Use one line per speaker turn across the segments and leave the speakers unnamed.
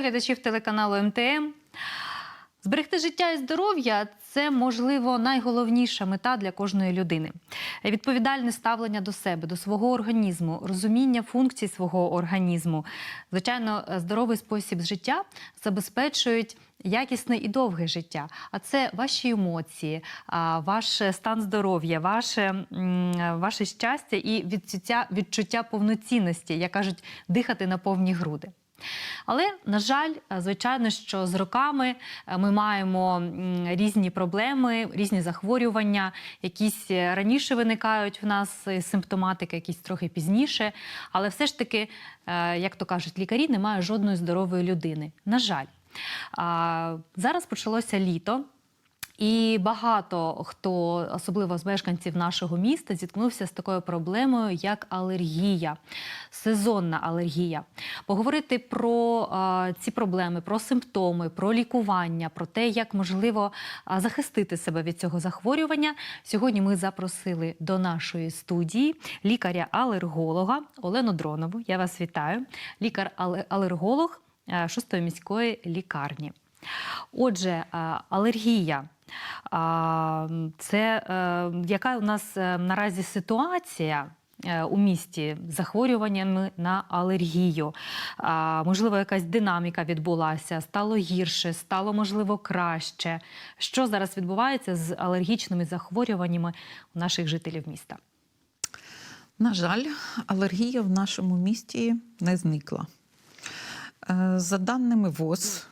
Глядачів телеканалу МТМ. Зберегти життя і здоров'я це можливо найголовніша мета для кожної людини. Відповідальне ставлення до себе, до свого організму, розуміння функцій свого організму. Звичайно, здоровий спосіб життя забезпечують. Якісне і довге життя, а це ваші емоції, ваш стан здоров'я, ваше, ваше щастя і відчуття, відчуття повноцінності, як кажуть, дихати на повні груди. Але на жаль, звичайно, що з роками е, ми маємо різні проблеми, різні захворювання, якісь е, раніше виникають в нас симптоматики, якісь трохи пізніше. Але все ж таки, е, як то кажуть, лікарі немає жодної здорової людини. На жаль, зараз почалося літо. І багато хто, особливо з мешканців нашого міста, зіткнувся з такою проблемою, як алергія, сезонна алергія. Поговорити про а, ці проблеми, про симптоми, про лікування, про те, як можливо захистити себе від цього захворювання. Сьогодні ми запросили до нашої студії лікаря-алерголога Олену Дронову. Я вас вітаю. Лікар-алерголог 6-ї міської лікарні. Отже, е, алергія. Це е, яка у нас е, наразі ситуація у місті з захворюваннями на алергію? Можливо, якась динаміка відбулася, стало гірше, стало можливо краще. Що зараз відбувається з алергічними захворюваннями у наших жителів міста?
На жаль, алергія в нашому місті не зникла. За даними ВОЗ,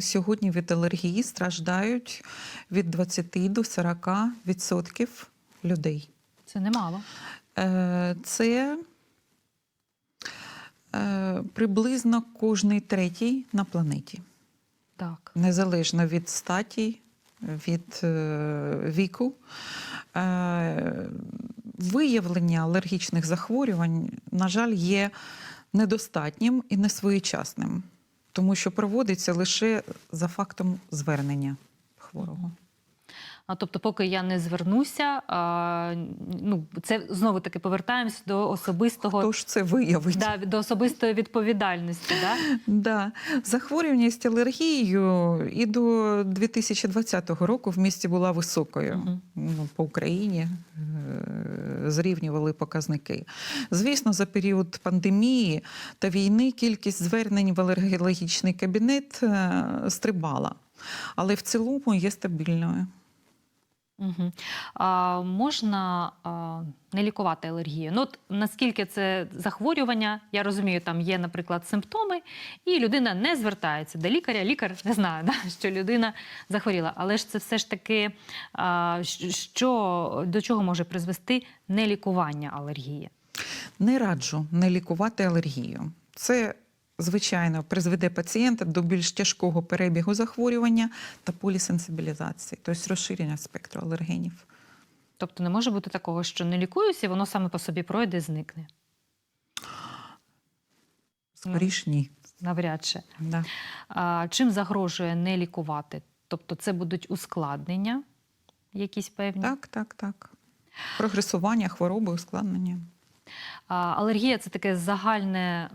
сьогодні від алергії страждають від 20 до 40 відсотків людей.
Це немало.
Е, Це е, приблизно кожний третій на планеті,
Так.
незалежно від статі, від е, віку. Виявлення алергічних захворювань, на жаль, є недостатнім і несвоєчасним, тому що проводиться лише за фактом звернення хворого.
А тобто, поки я не звернуся, а, ну це знову таки повертаємось до особистого
Хто ж це виявить?
да, до особистої відповідальності. Да?
Да. Захворюваність алергією і до 2020 року в місті була високою. Ну, по Україні зрівнювали показники. Звісно, за період пандемії та війни кількість звернень в алергологічний кабінет е, стрибала, але в цілому є стабільною.
Угу. А, можна а, не лікувати алергію? Ну, от, наскільки це захворювання, я розумію, там є, наприклад, симптоми, і людина не звертається до лікаря. Лікар не знає, да, що людина захворіла. Але ж це все ж таки, а, що, до чого може призвести нелікування алергії?
Не раджу не лікувати алергію. Це, звичайно, призведе пацієнта до більш тяжкого перебігу захворювання та полісенсибілізації, тобто розширення спектру алергенів.
Тобто не може бути такого, що не лікуюся, і воно саме по собі пройде і зникне.
Скоріш ні.
Навряд чи.
Да.
А, чим загрожує не лікувати? Тобто це будуть ускладнення якісь певні?
Так, так, так. Прогресування, хвороби, ускладнення.
Алергія це таке загальне,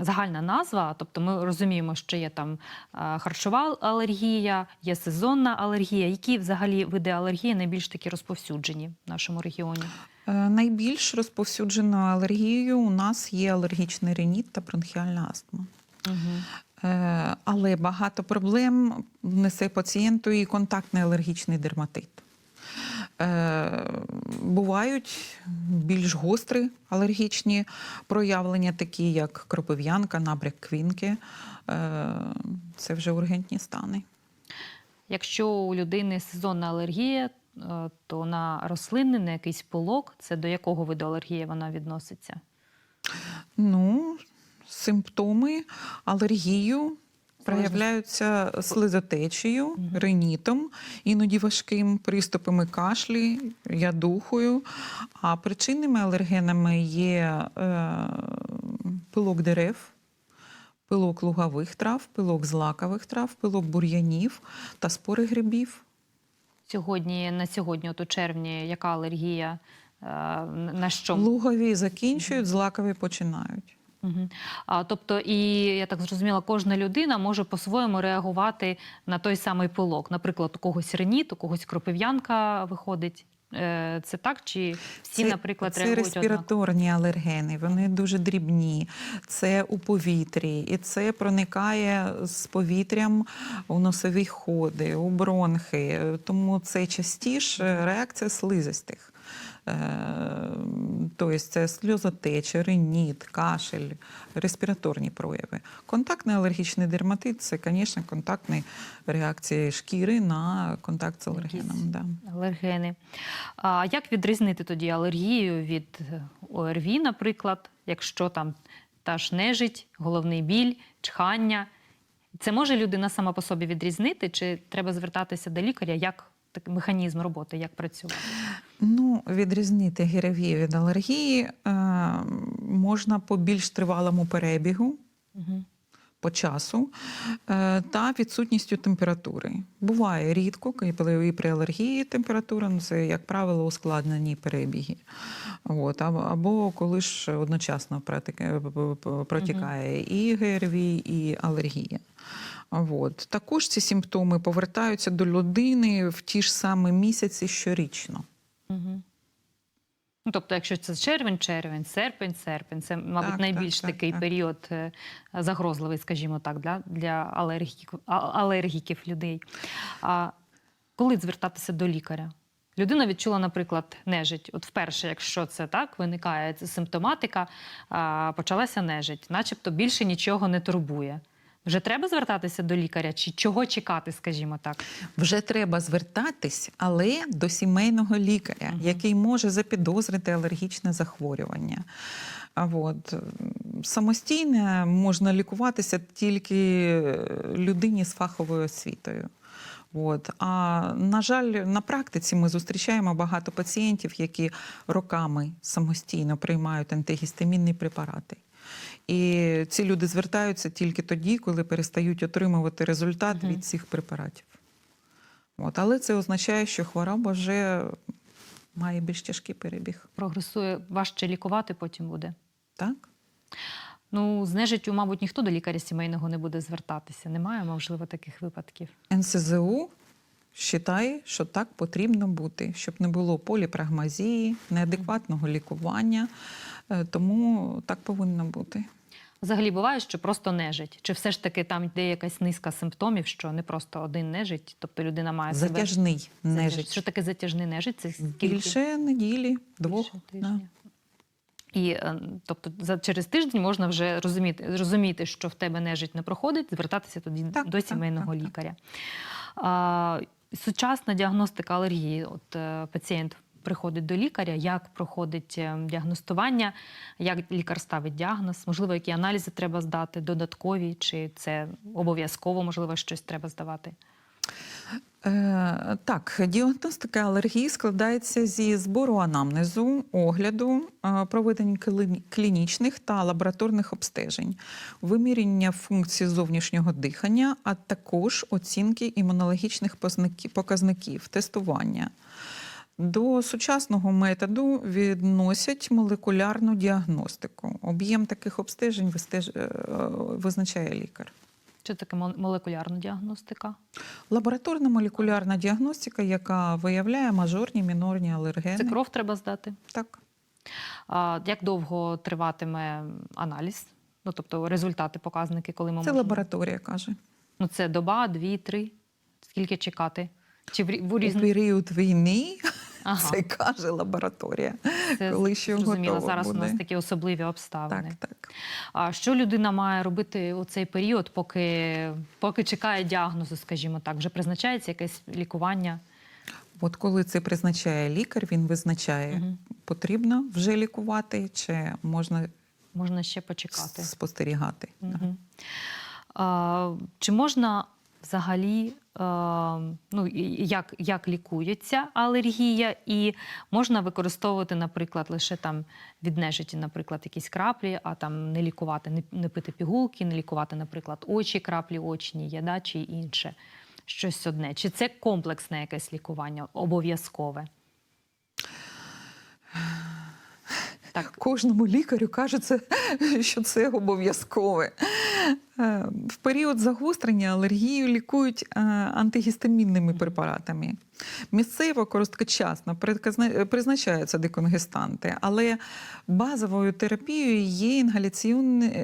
загальна назва. Тобто ми розуміємо, що є там харчова алергія, є сезонна алергія. Які взагалі види алергії найбільш такі розповсюджені в нашому регіоні?
Е, Найбільш розповсюдженою алергією у нас є алергічний реніт та бронхіальна астма.
Угу.
Але багато проблем несе пацієнту і контактний алергічний дерматит. Е, Бувають більш гострі алергічні проявлення, такі як кропив'янка, набряк квінки. Е, Це вже ургентні стани.
Якщо у людини сезонна алергія, е, то на рослини, на якийсь пилок, це до якого виду алергії вона відноситься?
Ну, симптоми алергію проявляються слизотечею, ринітом, іноді важким приступами кашлі, ядухою. А причинними алергенами є е, пилок дерев, пилок лугових трав, пилок злакових трав, пилок бур'янів та спори грибів.
Сьогодні на сьогодні, от у червні, яка алергія е, на що?
Лугові закінчують, злакові починають.
Угу. А, тобто, і я так зрозуміла, кожна людина може по-своєму реагувати на той самий пилок. Наприклад, у когось реніт, у когось кропив'янка виходить. Е, Це так? Чи всі,
це,
наприклад,
це
реагують однаково?
респіраторні алергени, вони дуже дрібні. Це у повітрі, і це проникає з повітрям у носові ходи, у бронхи. Тому це частіше реакція слизистих. Тобто це сльозотеча, реніт, кашель, респіраторні прояви. Контактний алергічний дерматит це, звісно, контактні реакції шкіри на контакт з алергеном. Да.
Алергени. А як відрізнити тоді алергію від е, ОРВІ, наприклад, якщо там та ж нежить, головний біль, чхання? Це може людина сама по собі відрізнити, чи треба звертатися до лікаря? Як так, механізм роботи, як працювати?
Ну, відрізнити гіревію від алергії е, можна по більш тривалому перебігу,
Угу.
по часу е, та відсутністю температури. Буває рідко, коли і при алергії температура, ну, це, як правило, ускладнені перебіги. От, або, або коли ж одночасно протікає і ГРВІ, і алергія. От. Також ці симптоми повертаються до людини в ті ж самі місяці щорічно.
Ну, тобто, якщо це червень, червень, серпень, серпень, це, мабуть,
Так,
найбільш
так, так,
такий
так.
період е, загрозливий, скажімо так, для, для алергіків, алергіків людей. А коли звертатися до лікаря? Людина відчула, наприклад, нежить. От вперше, якщо це так, виникає симптоматика, почалася нежить, начебто більше нічого не турбує. Вже треба звертатися до лікаря, чи чого чекати, скажімо так?
Вже треба звертатись, але до сімейного лікаря,
Мгм.
який може запідозрити алергічне захворювання. А от самостійно можна лікуватися тільки людині з фаховою освітою. От. А на жаль, на практиці ми зустрічаємо багато пацієнтів, які роками самостійно приймають антигістамінні препарати. І ці люди звертаються тільки тоді, коли перестають отримувати результат
Мгм.
від цих препаратів. От. Але це означає, що хвороба вже має більш тяжкий перебіг.
Прогресує важче лікувати потім буде.
Так?
Ну, з нежиттю, мабуть, ніхто до лікаря сімейного не буде звертатися. Немає, можливо, таких випадків.
НСЗУ вважає, що так потрібно бути, щоб не було поліпрагмазії, неадекватного лікування. Е, Тому так повинно бути.
Взагалі буває, що просто нежить. Чи все ж таки там йде якась низка симптомів, що не просто один нежить, тобто людина має
Затяжний
Затяж-
нежить.
Що таке затяжний нежить? Це скільки?
Більше неділі, двох.
Більше
да.
І е, тобто за через тиждень можна вже розуміти, розуміти, що в тебе нежить не проходить, звертатися тоді
Так,
до
так,
сімейного
так, так.
лікаря. А, сучасна діагностика алергії. От е, пацієнт приходить до лікаря, як проходить е, діагностування, як лікар ставить діагноз, можливо, які аналізи треба здати, додаткові, чи це обов'язково, можливо, щось треба здавати.
Е, так, діагностика алергії складається зі збору анамнезу, огляду, е, проведення клінічних та лабораторних обстежень, виміряння функцій зовнішнього дихання, а також оцінки імунологічних показників, тестування. До сучасного методу відносять молекулярну діагностику. Об'єм таких обстежень вистеж- е, визначає лікар.
Що таке мол- молекулярна діагностика?
Лабораторна молекулярна діагностика, яка виявляє мажорні мінорні алергени.
Це кров треба здати.
Так.
А як довго триватиме аналіз? Ну, тобто результати, показники, коли ми
Це
можемо...
лабораторія каже.
Ну, це доба, дві, три. Скільки чекати? Чи в, в
У період війни
Ага,
це каже лабораторія.
це
коли ще
зрозуміло.
готово
Зараз у нас такі особливі обставини.
Так, так.
А що людина має робити у цей період, поки, поки чекає діагнозу, скажімо так? Вже призначається якесь лікування?
От коли це призначає лікар, він визначає,
Мгм.
потрібно вже лікувати, чи можна
Можна ще почекати.
спостерігати.
Мгм. А, чи можна взагалі, а, ну, як, як лікується алергія, і можна використовувати, наприклад, лише там від нежиті, наприклад, якісь краплі, а там не лікувати, не, не пити пігулки, не лікувати, наприклад, очі, краплі очні є, да, чи інше, щось одне. Чи це комплексне якесь лікування, обов'язкове? Так.
Кожному лікарю кажеться, що це обов'язкове. Е, В період загострення алергію лікують е, антигістамінними препаратами. Місцево короткочасно приказна- призначаються деконгестанти, але базовою терапією є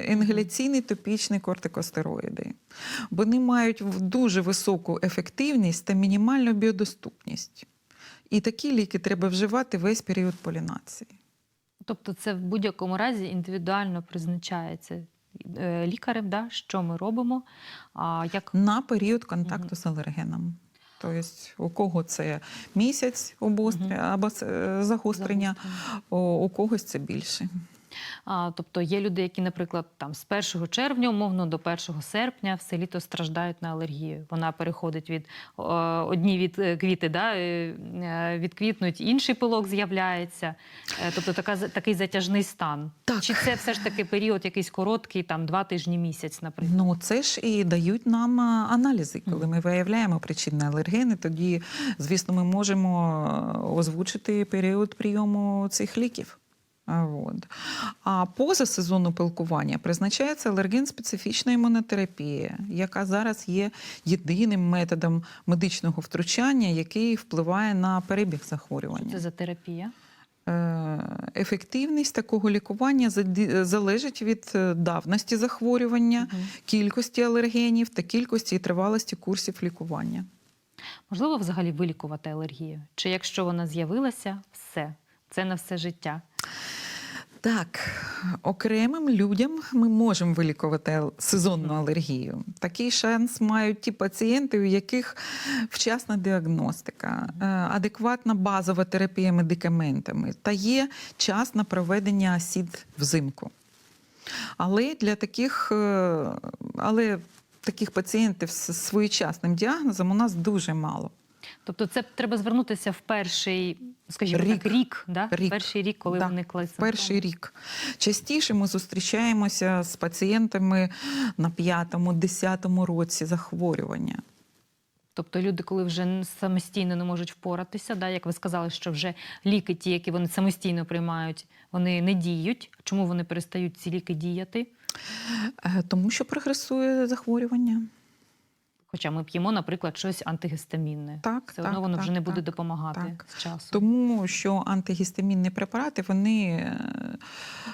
інгаляційні топічні кортикостероїди. Вони мають дуже високу ефективність та мінімальну біодоступність. І такі ліки треба вживати весь період полінації.
Тобто це в будь-якому разі індивідуально призначається е, лікарем, да, що ми робимо, а як
на період контакту з алергеном. Тобто, у кого це місяць обостря або е, загострення,
Загострення.
у когось це більше.
Тобто є люди, які, наприклад, там з 1 червня, умовно, до 1 серпня все літо страждають на алергію. Вона переходить від одні від е, квіти, да, е, е, відквітнуть, інший пилок з'являється. Тобто така, такий затяжний стан.
Так.
Чи це все ж таки період якийсь короткий, там два тижні, місяць, наприклад?
Ну, це ж і дають нам аналізи. Коли ми виявляємо причинні алергени, тоді, звісно, ми можемо озвучити період прийому цих ліків. А, А поза сезону пилкування призначається алерген-специфічна імунотерапія, яка зараз є єдиним методом медичного втручання, який впливає на перебіг
Що
захворювання.
це за терапія?
Е, Ефективність такого лікування залежить від е, давності захворювання,
Мгм.
кількості алергенів та кількості і тривалості курсів лікування.
Можливо, взагалі вилікувати алергію? Чи якщо вона з'явилася, все, це на все життя?
Так, окремим людям ми можемо вилікувати сезонну алергію. Такий шанс мають ті пацієнти, у яких вчасна діагностика, е, адекватна базова терапія медикаментами та є час на проведення асід взимку. Але для таких, е, але таких пацієнтів з своєчасним діагнозом у нас дуже мало.
Тобто, це треба звернутися в перший, скажімо
Рік.
так, рік, да?
Рік.
перший рік, коли
Да,
виникли
в перший рік. Частіше ми зустрічаємося з пацієнтами на п'ятому, десятому році захворювання.
Тобто люди, коли вже самостійно не можуть впоратися, да, як ви сказали, що вже ліки, ті, які вони самостійно приймають, вони не діють. Чому вони перестають ці ліки діяти?
Е, Тому що прогресує захворювання.
Хоча ми п'ємо, наприклад, щось антигістамінне.
Так,
Все
так,
одно воно
так,
вже не буде
так,
допомагати
так.
з часом.
Тому що антигістамінні препарати вони е,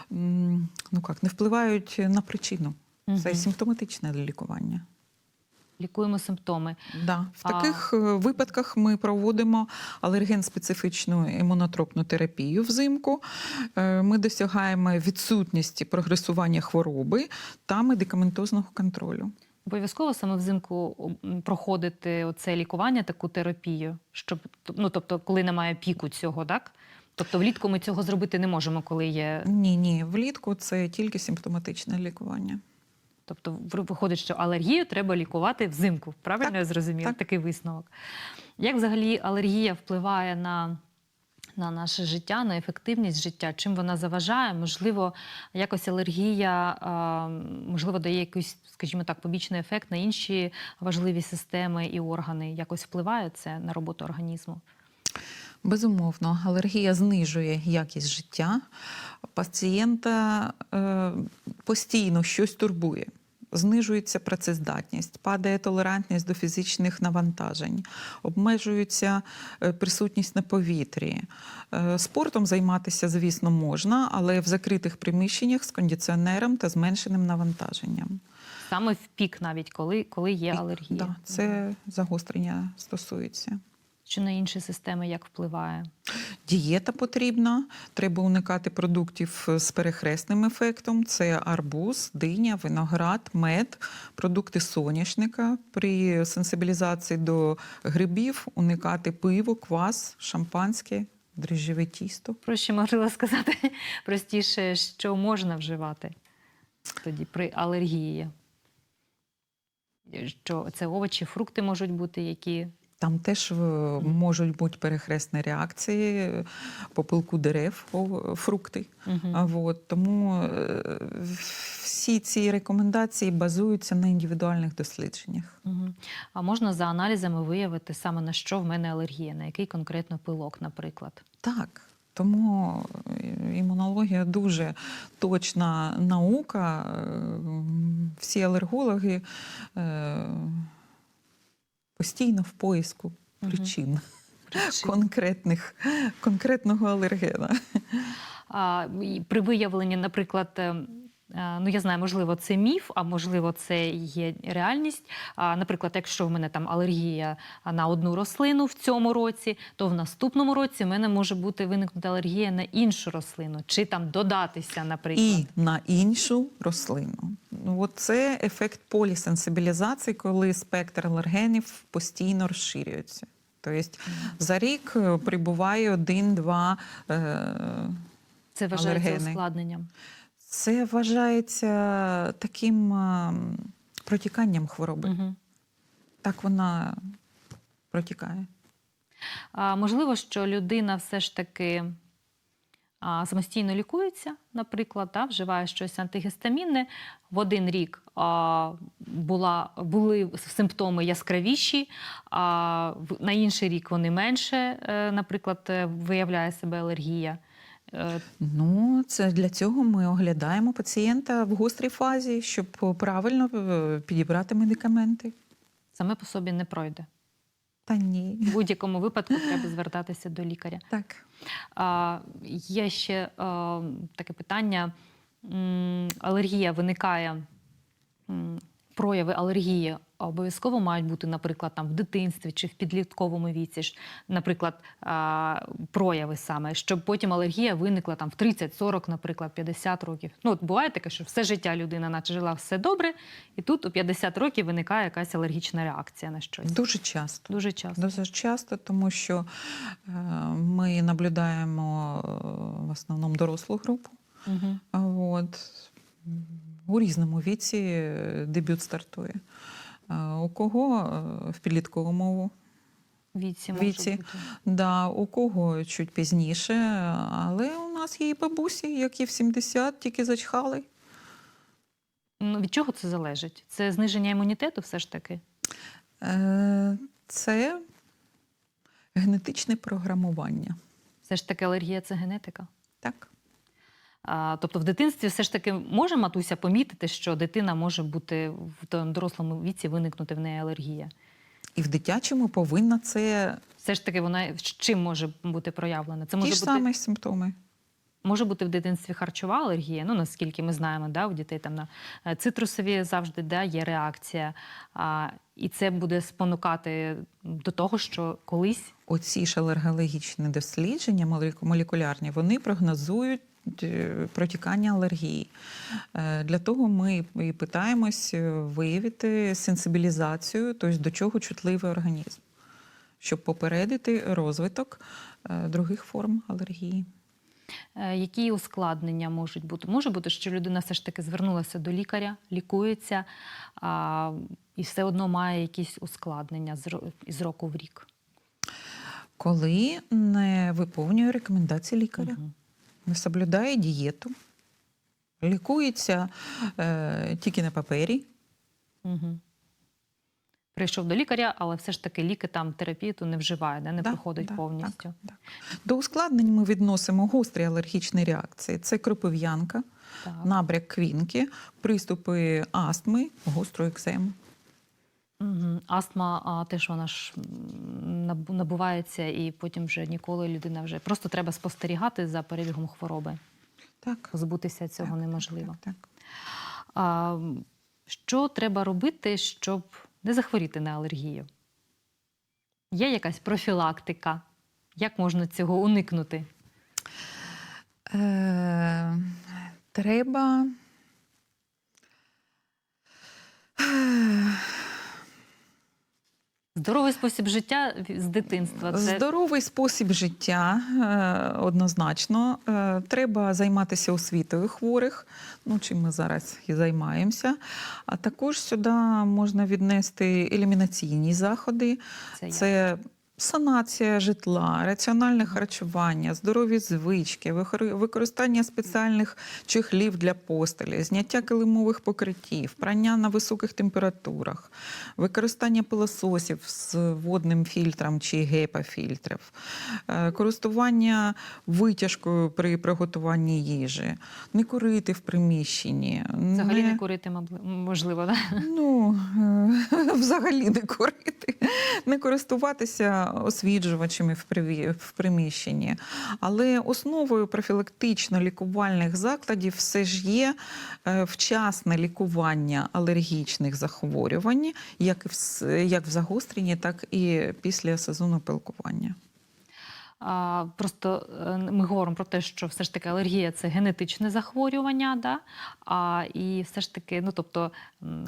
ну як, не впливають на причину. Це
Мгм.
симптоматичне лікування.
Лікуємо симптоми.
Да. В
А-
таких е, випадках ми проводимо алерген-специфічну імунотропну терапію взимку. Е, Ми досягаємо відсутності прогресування хвороби та медикаментозного контролю.
Обов'язково саме взимку проходити оце лікування, таку терапію, щоб ну тобто, коли немає піку цього, так? Тобто влітку ми цього зробити не можемо, коли є.
Ні, ні, влітку це тільки симптоматичне лікування.
Тобто, виходить, що алергію треба лікувати взимку. Правильно
Так,
я зрозуміла?
так.
Такий висновок. Як взагалі алергія впливає на, на наше життя, на ефективність життя? Чим вона заважає? Можливо, якось алергія можливо дає якийсь, скажімо так, побічний ефект на інші важливі системи і органи. Якось впливає це на роботу організму?
Безумовно, алергія знижує якість життя. Пацієнта е, постійно щось турбує. Знижується працездатність, падає толерантність до фізичних навантажень, обмежується е, присутність на повітрі. Е, Спортом займатися, звісно, можна, але в закритих приміщеннях з кондиціонером та зменшеним навантаженням.
Саме в пік, навіть коли, коли є алергія.
Да, це загострення стосується.
Чи на інші системи як впливає?
Дієта потрібна. Треба уникати продуктів з перехресним ефектом: це арбуз, диня, виноград, мед, продукти соняшника. При сенсибілізації до грибів уникати пиво, квас, шампанське, дріжджеве тісто.
Проще можливо сказати простіше, що можна вживати тоді при алергії. Що це овочі, фрукти можуть бути, які
Там теж е, можуть бути перехресні реакції е, по пилку дерев, фрукти. А от, тому е, всі ці рекомендації базуються на індивідуальних дослідженнях.
Мгм. А можна за аналізами виявити саме на що в мене алергія, на який конкретно пилок, наприклад.
Так, Тому імунологія дуже точна наука. Всі алергологи постійно в поиску
Мгм.
причин
Причин.
конкретних, конкретного алергена.
А, при виявленні, наприклад, е, е, ну я знаю, можливо, це міф, а можливо, це є реальність. А, наприклад, якщо в мене там алергія на одну рослину в цьому році, то в наступному році в мене може бути виникнути алергія на іншу рослину, чи там додатися, наприклад.
І на іншу рослину. Ну, це ефект полісенсибілізації, коли спектр алергенів постійно розширюється. Тобто за рік е, прибуває один-два. Е,
Це вважається
алергени.
ускладненням.
це вважається таким е, протіканням хвороби.
Угу.
Так вона протікає.
А, можливо, що людина все ж таки самостійно лікується, наприклад, да, вживає щось антигістамінне. В один рік а, була, були симптоми яскравіші, а в- на інший рік вони менше, е, наприклад, е, виявляє себе алергія. Е,
Ну, це для цього ми оглядаємо пацієнта в гострій фазі, щоб правильно підібрати медикаменти.
Саме по собі не пройде.
Та ні.
В будь-якому випадку треба звертатися до лікаря.
Так.
А, є ще а, таке питання. Алергія виникає, прояви алергії обов'язково мають бути, наприклад, там в дитинстві чи в підлітковому віці, наприклад, прояви саме, щоб потім алергія виникла там в 30, 40, наприклад, 50 років. Ну, от буває таке, що все життя людина, наче жила все добре, і тут у 50 років виникає якась алергічна реакція на щось.
Дуже часто.
Дуже часто.
Дуже часто, тому що е, ми наблюдаємо е, в основному дорослу групу.
Угу.
От. У різному віці е, дебют стартує. Е, У кого е, в підлітковому
Віці,
Віці. Да, у кого чуть пізніше, але у нас є і бабусі, які в 70 тільки зачхали.
Ну, від чого це залежить? Це зниження імунітету все ж таки?
Це генетичне програмування.
Все ж таки алергія це генетика.
Так.
Тобто в дитинстві все ж таки може матуся помітити, що дитина може бути в тому дорослому віці виникнути в неї алергія.
І в дитячому повинна це
Все ж таки вона чим може бути проявлена? Це може ті
ж
бути,
самі симптоми.
може бути в дитинстві харчова алергія. Ну наскільки ми знаємо, да, у дітей там на е, цитрусові завжди да, є реакція. А, і це буде спонукати до того, що колись
Оці ж алергологічні дослідження молеку- молекулярні, вони прогнозують протікання алергії. Е, Для того ми і питаємось е, виявити сенсибілізацію, тобто до чого чутливий організм, щоб попередити розвиток е, других форм алергії.
Е, Які ускладнення можуть бути? Може бути, що людина все ж таки звернулася до лікаря, лікується а, і все одно має якісь ускладнення з року в рік.
Коли не виповнює рекомендації лікаря,
Мгм.
Не соблюдає дієту, лікується е, тільки на папері,
Угу. Прийшов до лікаря, але все ж таки ліки там терапію ту не вживає, да? не
Да,
проходить
да,
повністю.
Так, так. До ускладнень ми відносимо гострі алергічні реакції. Це кропив'янка, набряк квінки, приступи астми, гострої екземи.
Угу. Астма а, теж вона ж набувається, і потім вже ніколи людина вже просто треба спостерігати за перебігом хвороби.
Так,
Позбутися цього
так,
неможливо.
Так, так.
А, що треба робити, щоб не захворіти на алергію? Є якась профілактика? Як можна цього уникнути?
Е, треба.
Здоровий спосіб життя з дитинства. Це
Здоровий спосіб життя е, однозначно. Е, Треба займатися освітою хворих, ну чим ми зараз і займаємося. А також сюди можна віднести елімінаційні заходи.
це.
Це Санація житла, раціональне харчування, здорові звички, використання спеціальних чехлів для постелі, зняття килимових покриттів, прання на високих температурах, використання пилососів з водним фільтром чи гепа-фільтрів, е, користування витяжкою при приготуванні їжі, не курити в приміщенні.
Взагалі не курити, можливо, да?
Ну, е, взагалі не курити, не користуватися освіджувачами в приміщенні. Але основою профілактично-лікувальних закладів все ж є е, вчасне лікування алергічних захворювань, як в загостренні, так і після сезону пилкування.
Просто е, ми говоримо про те, що все ж таки алергія це генетичне захворювання, да? а, і все ж таки, ну тобто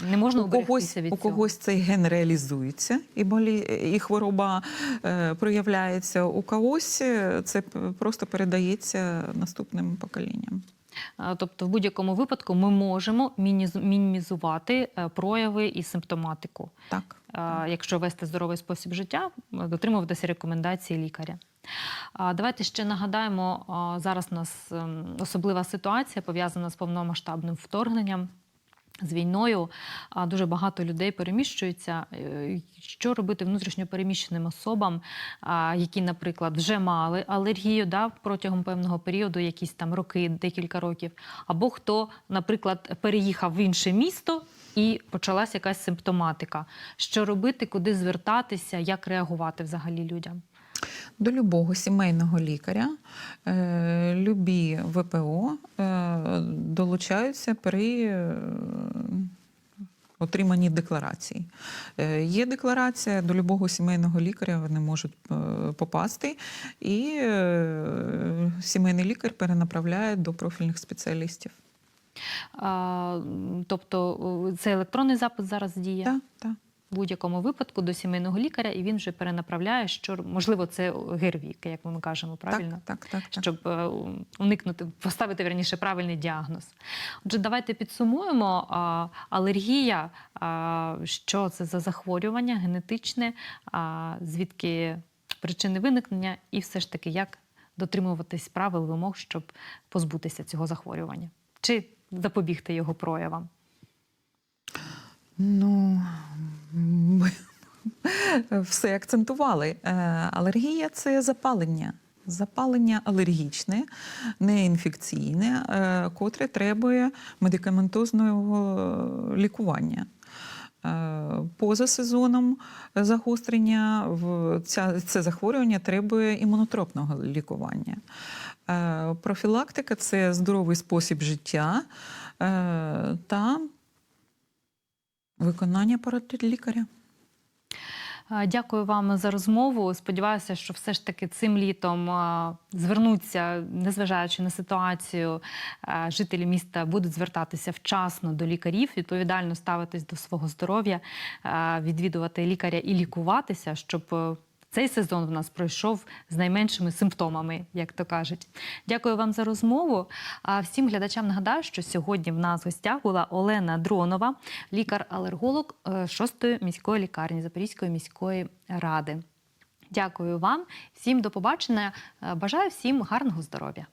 не можна
у когось,
від
у
цього.
когось цей ген реалізується і болі, і хвороба е, проявляється. У когось е, це просто передається наступним поколінням.
Тобто, в будь-якому випадку ми можемо мінімізувати е, прояви і симптоматику.
Так.
Якщо вести здоровий спосіб життя, дотримуватися рекомендацій лікаря. Давайте ще нагадаємо, зараз у нас ем, особлива ситуація пов'язана з повномасштабним вторгненням. З війною дуже багато людей переміщуються. Е, Що робити внутрішньо переміщеним особам, які, наприклад, вже мали алергію да, протягом певного періоду, якісь там роки, декілька років, або хто, наприклад, переїхав в інше місто і почалась якась симптоматика. Що робити, куди звертатися, як реагувати взагалі людям?
До любого сімейного лікаря е, любі ВПО е, долучаються при е, отриманні декларацій. Е, Є декларація до любого сімейного лікаря, вони можуть попасти, і сімейний лікар перенаправляє до профільних спеціалістів.
А, тобто це електронний запит зараз діє
Так, так.
В будь-якому випадку до сімейного лікаря, і він вже перенаправляє, що можливо це ГРВІ, як ми кажемо, правильно?
Так, так, так, так.
Щоб е, уникнути, поставити верніше правильний діагноз. Отже, давайте підсумуємо. А, Алергія, а, що це за захворювання генетичне, а, звідки причини виникнення, і все ж таки, як дотримуватись правил вимог, щоб позбутися цього захворювання, чи запобігти його проявам.
Ну, ми все акцентували. Е, Алергія це запалення. Запалення алергічне, неінфекційне, е, котре требує медикаментозного лікування. Е, Поза сезоном загострення це захворювання требує імунотропного лікування. Профілактика це здоровий спосіб життя та Виконання порад лікаря.
Дякую вам за розмову. Сподіваюся, що все ж таки цим літом звернуться, незважаючи на ситуацію, жителі міста будуть звертатися вчасно до лікарів, відповідально ставитись до свого здоров'я, відвідувати лікаря і лікуватися, щоб цей сезон в нас пройшов з найменшими симптомами, як то кажуть. Дякую вам за розмову. А всім глядачам нагадаю, що сьогодні в нас в гостях була Олена Дронова, лікар-алерголог 6-ї міської лікарні Запорізької міської ради. Дякую вам, всім до побачення. Е, Бажаю всім гарного здоров'я.